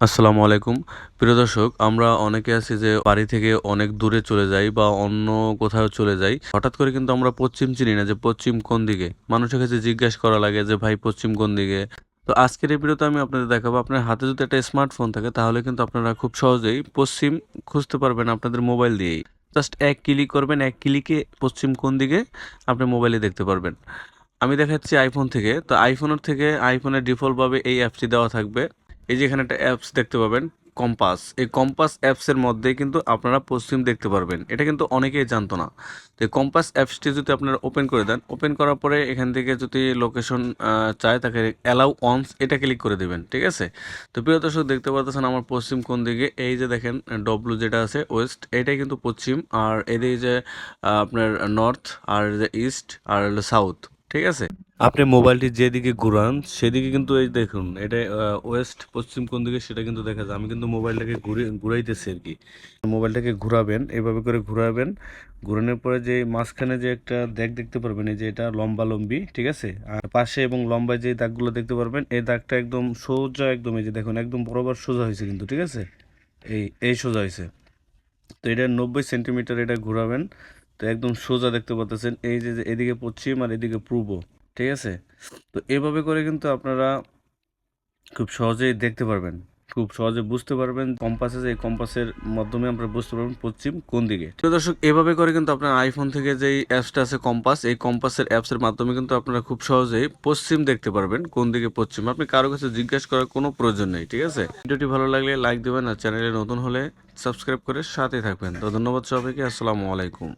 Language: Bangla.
আসসালামু আলাইকুম। প্রিয় দর্শক, আমরা অনেকে আছি যে বাড়ি থেকে অনেক দূরে চলে যাই বা অন্য কোথাও চলে যাই। হঠাৎ করে কিন্তু আমরা পশ্চিম চিনি না যে পশ্চিম কোন দিকে? মানুষের কাছে জিজ্ঞাসা করা লাগে যে, ভাই, পশ্চিম কোন দিকে? তো আজকের এই ভিডিওতে আমি আপনাদের দেখাবো, আপনার হাতে যদি একটা স্মার্টফোন থাকে, তাহলে কিন্তু আপনারা খুব সহজেই পশ্চিম খুঁজতে পারবেন আপনাদের মোবাইল দিয়েই। জাস্ট এক ক্লিক করবেন, এক ক্লিকে পশ্চিম কোন দিকে আপনি মোবাইলে দেখতে পারবেন। আমি দেখাচ্ছি আইফোন থেকে। তো আইফোনের থেকে আইফোনের ডিফল্টভাবে এই অ্যাপটি দেওয়া থাকবে। এই যে এখানে একটা অ্যাপস দেখতে পাবেন কম্পাস এই কম্পাস অ্যাপসের মধ্যে কিন্তু আপনারা পশ্চিম দেখতে পারবেন। এটা কিন্তু অনেকেই জানতো না। তো এই কম্পাস অ্যাপসটি যদি আপনারা ওপেন করে দেন ওপেন করার পরে এখান থেকে যদি লোকেশন চায় তাকে অ্যালাউ অনস এটা ক্লিক করে দেবেন, ঠিক আছে? তো প্রিয় দর্শক, দেখতে পাচ্ছেন আমার পশ্চিম কোন দিকে? এই যে দেখেন ডব্লু যেটা আছে ওয়েস্ট এটাই কিন্তু পশ্চিম। আর এদিকে যে আপনার নর্থ আর যে ইস্ট আর সাউথ ঠিক আছে? আপনি মোবাইলটি যেদিকে ঘুরান, সেদিকে কিন্তু এই দেখুন, এটা ওয়েস্ট, পশ্চিম কোন দিকে সেটা কিন্তু দেখা যায়। আমি কিন্তু মোবাইলটাকে ঘুরে, ঘুরাইতেছি আর কি। মোবাইলটাকে ঘুরাবেন, এভাবে করে ঘুরাবেন। ঘুরানোর পরে যে মাঝখানে যে একটা দাগ দেখতে পারবেন, এই যে এটা লম্বা লম্বি ঠিক আছে? আর পাশে এবং লম্বায় যে দাগগুলো দেখতে পারবেন, এই দাগটা একদম সোজা, একদম এই যে দেখুন, একদম বরাবর সোজা হয়েছে কিন্তু, ঠিক আছে? এই এই সোজা হয়েছে। তো এটা নব্বই সেন্টিমিটার এটা ঘোরাবেন। তো একদম সোজা দেখতে পাচ্ছেন এই যে যে এদিকে পশ্চিম আর এদিকে পূর্ব, ঠিক আছে? তো এভাবে করে কিন্তু আপনারা খুব সহজেই দেখতে পারবেন। খুব সহজে বুঝতে পারবেন কম্পাসে এই কম্পাসের মাধ্যমে আমরা বুঝতে পারবেন পশ্চিম কোন দিকে। তো দর্শক, এভাবে করে কিন্তু আপনার আইফোন থেকে যেই অ্যাপসটা আছে কম্পাস এই কম্পাসের অ্যাপসের মাধ্যমে কিন্তু আপনারা খুব সহজেই পশ্চিম দেখতে পারবেন কোন দিকে পশ্চিম। আপনি কারও কাছে জিজ্ঞাসা করার কোনো প্রয়োজন নেই, ঠিক আছে? ভিডিওটি ভালো লাগলে লাইক দেবেন আর চ্যানেলে নতুন হলে সাবস্ক্রাইব করে সাথে থাকবেন। তো ধন্যবাদ সবাইকে, আসসালামু আলাইকুম।